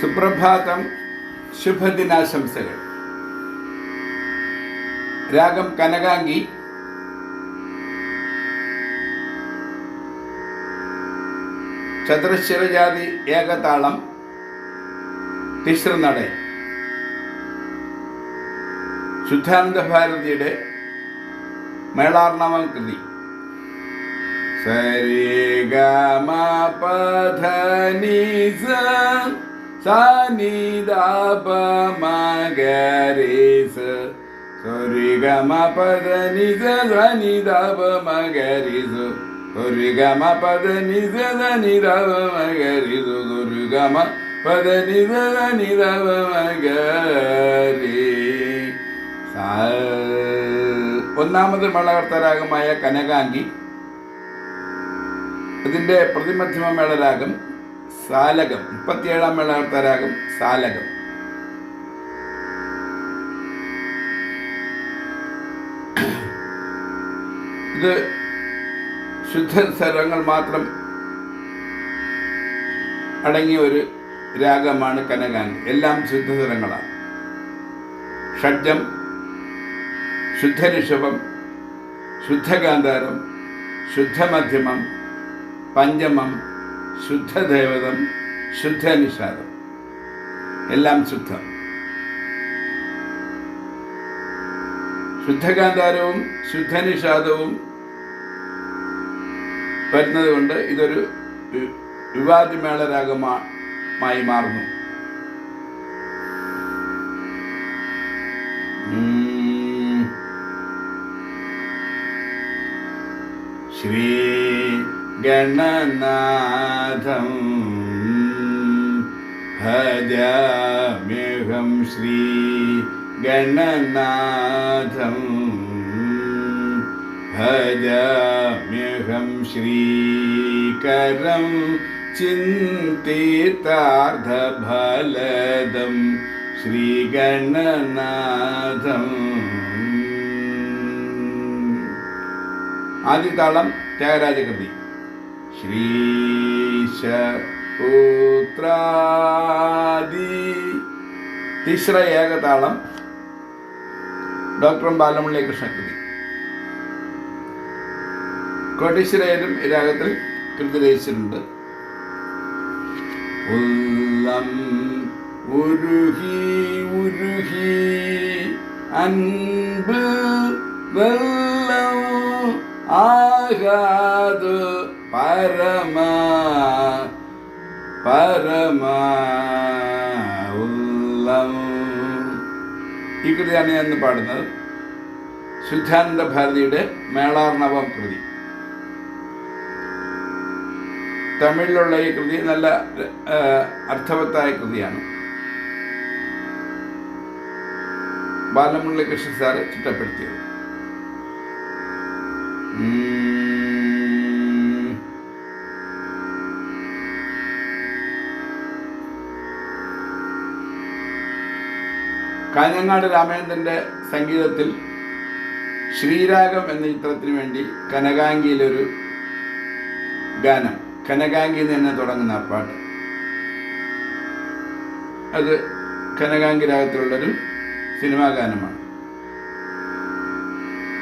സുപ്രഭാതം ശുഭദിനാശംസകൾ. രാഗം കനകാംഗി. ചതുരശ്വരജാതി ഏകതാളം. തിശ്രനട. ശുദ്ധാനന്ദ ഭാരതിയുടെ മേളാർണവം കൃതി സരി ഗമ ഒന്നാമത് മേളകർത്തരാഗമായ കനകാംഗി. അതിന്റെ പ്രതിമധ്യമ മേളരാഗം സാലകം. മുപ്പത്തിയേഴാം മേളകർത്തരാഗം സാലകം. ഇത് ശുദ്ധ സ്വരങ്ങൾ മാത്രം അടങ്ങിയ ഒരു രാഗമാണ് കനകാംഗി എല്ലാം ശുദ്ധ സ്വരങ്ങളാണ് ഷഡ്ജം ശുദ്ധരിഷഭം ശുദ്ധഗാന്ധാരം ശുദ്ധമധ്യമം പഞ്ചമം ശുദ്ധദേവതം ശുദ്ധനിഷാദം. എല്ലാം ശുദ്ധം. ശുദ്ധഗാന്ധാരവും ശുദ്ധനിഷാദവും വരുന്നത് കൊണ്ട് ഇതൊരു വിവാദിമേള രാഗമായി മാറുന്നു. ശ്രീ ഗണനാഥം ഭജമ്യഹം ശ്രീ ഗണനാഥം ഭജമ്യഹം ശ്രീകരം ചിന്തിതാർത്ഥഫലദം ശ്രീഗണനാഥം ആദ്യ താളം ത്യാഗരാജകൃതി ശ്രീശ പുത്രാദി തിശ്ര ഏകതാളം. ഡോക്ടർ ബാലമുള്ളി കൃഷ്ണകൃതി കോട്ടീശ്വരയിലും ഈ രാഗത്തിൽ കൃതി രചിച്ചിട്ടുണ്ട് ഉള്ളം ഉരുഹി ഉരുഹി അൻപ് വെള്ളം ആകാത് പരമ പരമ ഈ കൃതിയാണ് ഞാൻ പാടുന്നത്. ശുദ്ധാനന്ദ ഭാരതിയുടെ മേളാർണവം കൃതി. തമിഴിലുള്ള ഈ കൃതി നല്ല അർത്ഥവത്തായ കൃതിയാണ്. ബാലമുരളി കൃഷ്ണ സാറ് ചിട്ടപ്പെടുത്തിയത്. കാഞ്ഞങ്ങാട് രാമേന്ദ്രന്റെ സംഗീതത്തിൽ ശ്രീരാഗം എന്ന ചിത്രത്തിന് വേണ്ടി കനകാംഗിയിലൊരു ഗാനം. എന്ന് തന്നെ തുടങ്ങുന്ന പാട്ട്. അത് കനകാംഗി രാഗത്തിലുള്ളൊരു സിനിമാ ഗാനമാണ്.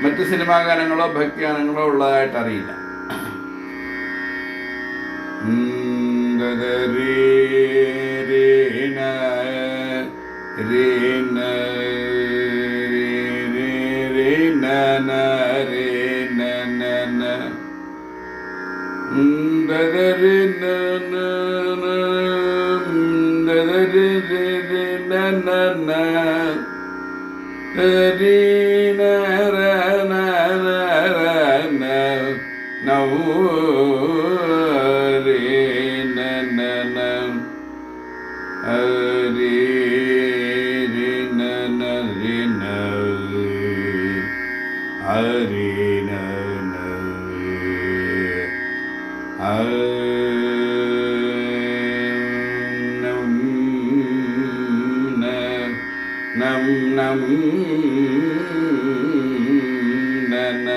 മറ്റ് സിനിമാ ഗാനങ്ങളോ ഭക്തിഗാനങ്ങളോ ഉള്ളതായിട്ട് അറിയില്ല. ഉം, ന ന ന.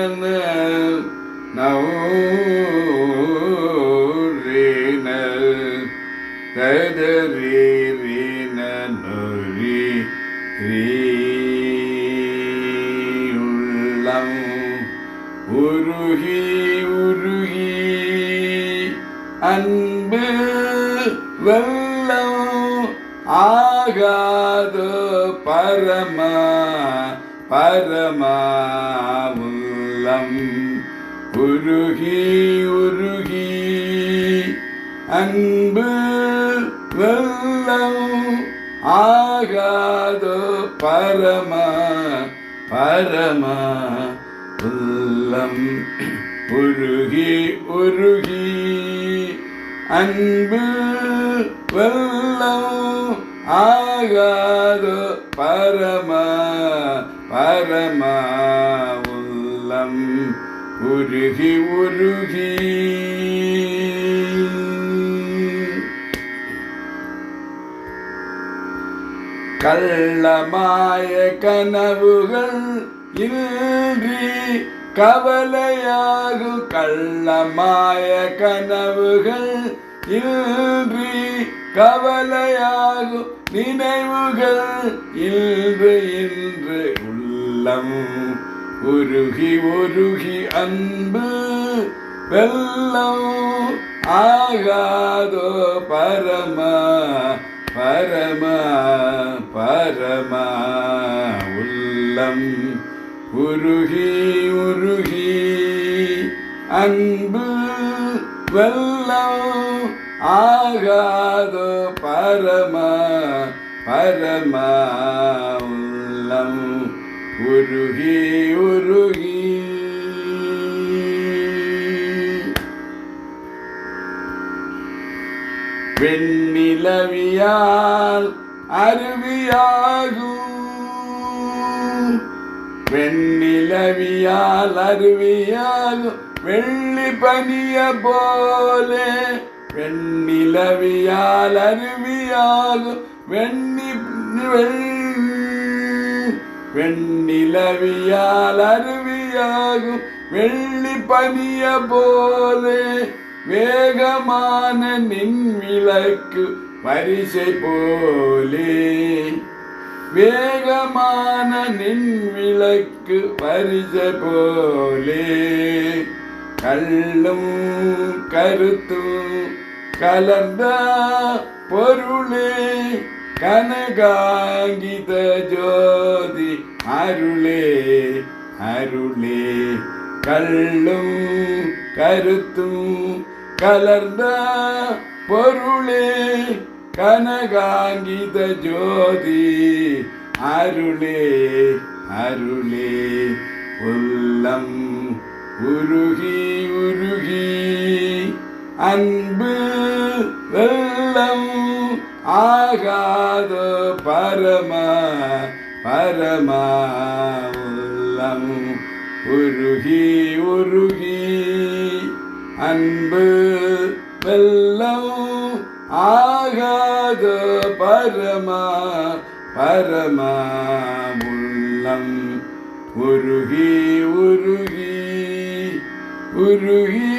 வெள்ளம் ஆகாது பரம பரம உள்ளம். உருகி உருகி அன்பு வெள்ளம் ஆகாது பரம பரம உள்ளம். உருகி உருகி அன்பில் வெள்ளம் ஆகாது பரம பரம உள்ளம் உருகி உருகி. கள்ளமாய கனவுகள் இன்றி கவலையாகும் கள்ளமாய கனவுகள். இன்றி கவலையாகும் நினைவுகள். இன்று இன்று உள்ளம் உருகி உருகி அன்பு. வெள்ளம் ஆகாதோ பரம பரம பரம. உள்ளம் உருகி குருகி அன்பு வெல்லம் ஆகாதோ பரம பரம உள்ளம். உருகி உருகி. வெண்ணிலவியால் அருவியாகும். வெண்ணிலவியால் அருவியால் வெள்ளி பனிய போலே. வெண்ணிலவியால் அருவியால் வெண்ணி வெண்ணிலவியால் அருவியாகும் வெள்ளி பனிய போலே. வேகமான நின் விளக்கு வரிசை போலே. வேகமான நின் விளக்கு வரிச போலே. கள்ளும் கருத்தும் கலந்த பொருளே. கனகாங்கித ஜோதி அருளே அருளே. கள்ளும் கருத்தும் கலர்ந்த பொருளே. கனகாங்கித ஜோதி அருளே அருளே. உள்ளம் உருகி உருகி. அன்பு வெள்ளம் ஆகாத பரம பரம. உள்ளம் உருகி உருகி. அன்பு வெள்ளம் ஆகாத உலகு பரமா பரமாமுள்ளம் உருகி உருகி உருகி